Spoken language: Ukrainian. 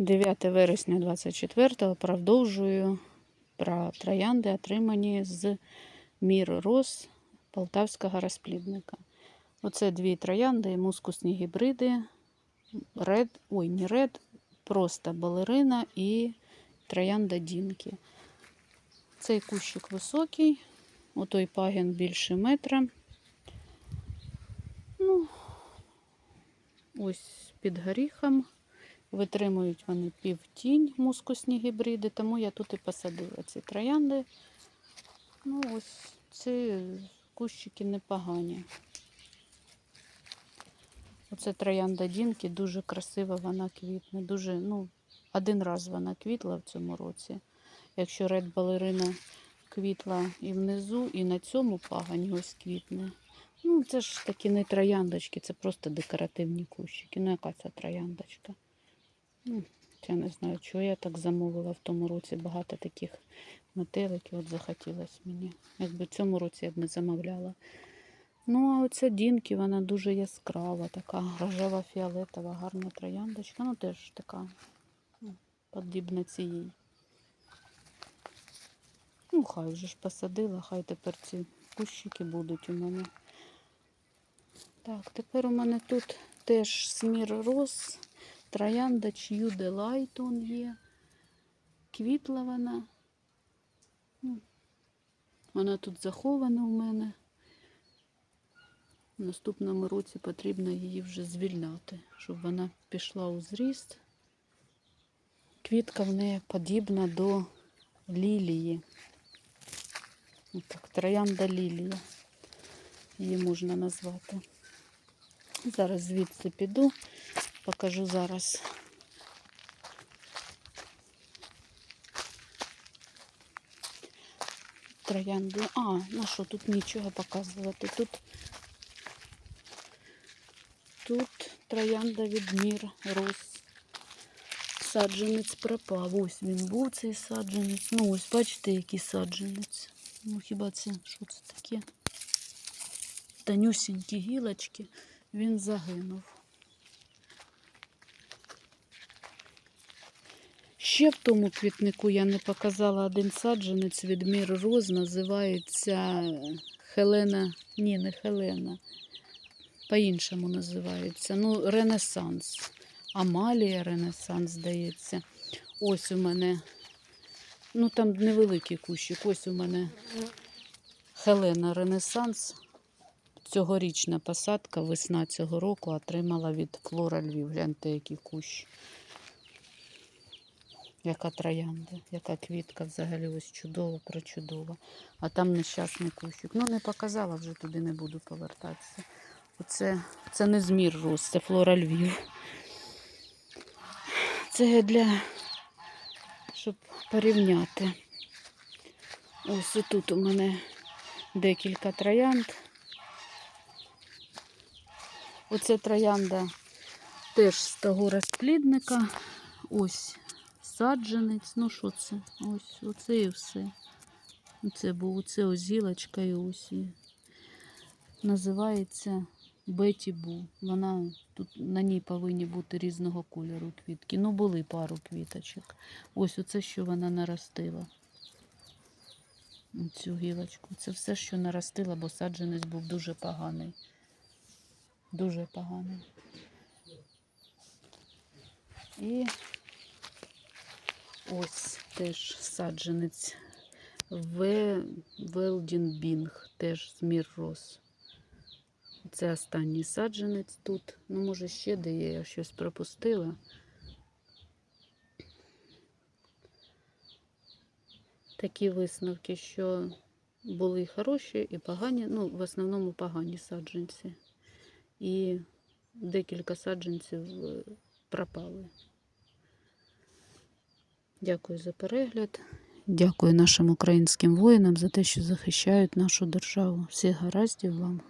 9 вересня 24-го продовжую про троянди, отримані з мір роз полтавського розплідника. Оце дві троянди, мускусні гібриди, ред, ой, не ред, просто балерина і троянда Дінки. Цей кущик високий, отой пагін більше метра. Ну, ось під горіхом. Витримують вони півтінь мускусні гібриди, тому я тут і посадила ці троянди. Ну, ось ці кущики непогані. Оце троянда Дінки, дуже красиво вона квітне. Дуже, ну, один раз вона квітла в цьому році. Якщо ред балерина квітла і внизу, і на цьому пагані ось квітне. Ну, це ж такі не трояндочки, це просто декоративні кущики. Ну, яка це трояндочка? Ну, я не знаю, чого я так замовила в тому році. Багато таких метеликів от захотілося мені. Якби в цьому році я б не замовляла. Ну, а оця Дінки, вона дуже яскрава, така рожева фіолетова, гарна трояндочка. Ну, теж така ну, подібна цієї. Ну, хай вже ж посадила, хай тепер ці кущики будуть у мене. Так, тепер у мене тут теж смір роз, троянда чью делайт он є. Квітла вона. Ну, Вона тут захована у мене. В наступному році потрібно її вже звільняти, щоб вона пішла у зріст. Квітка в неї подібна до лілії. Так, троянда лілія. Її можна назвати. Зараз звідси піду, покажу зараз. Троянду. А, ну що, тут нічого показувати. Тут, тут троянда від мір роз. Саджанець пропав. Ось він був цей саджанець. Ну, ось бачите, який саджанець. Ну, хіба це що це таке? Танюсінькі гілочки, він загинув. Ще в тому квітнику я не показала один саджанець від Мір Роз, називається Хелена. Ні, не Хелена. По-іншому називається. Ну, Ренесанс. Амалія Ренесанс, здається. Ось у мене. Ну там невеликий кущик. Ось у мене Хелена Ренесанс. Цьогорічна посадка, весна цього року отримала від Флора Львів. Гляньте, який кущ. Яка троянда, яка квітка взагалі ось чудово, прочудова. А там нещасний кущик. Ну, не показала, вже туди не буду повертатися. Оце це не змір роз, це Флора Львів. Це для, щоб порівняти. Ось тут у мене декілька троянд. Оце троянда теж з того розплідника. Ось саджанець. Ну що це? Ось оце і все. Оце був оце ось гілочка і ось. Називається Беті Бу. Вона тут на ній повинні бути різного кольору квітки. Ну, були пару квіточок. Ось оце, що вона наростила. Цю гілочку. Це все, що наростила, бо саджанець був дуже поганий. Дуже поганий. І ось теж саджанець В. Велдінбінг, теж з мір роз. Це останній саджанець тут. Ну, може, ще де є, я щось пропустила. Такі висновки, що були хороші, і погані, ну, в основному погані саджанці. І декілька саджанців е, пропали. Дякую за перегляд. Дякую нашим українським воїнам за те, що захищають нашу державу. Всіх гараздів вам.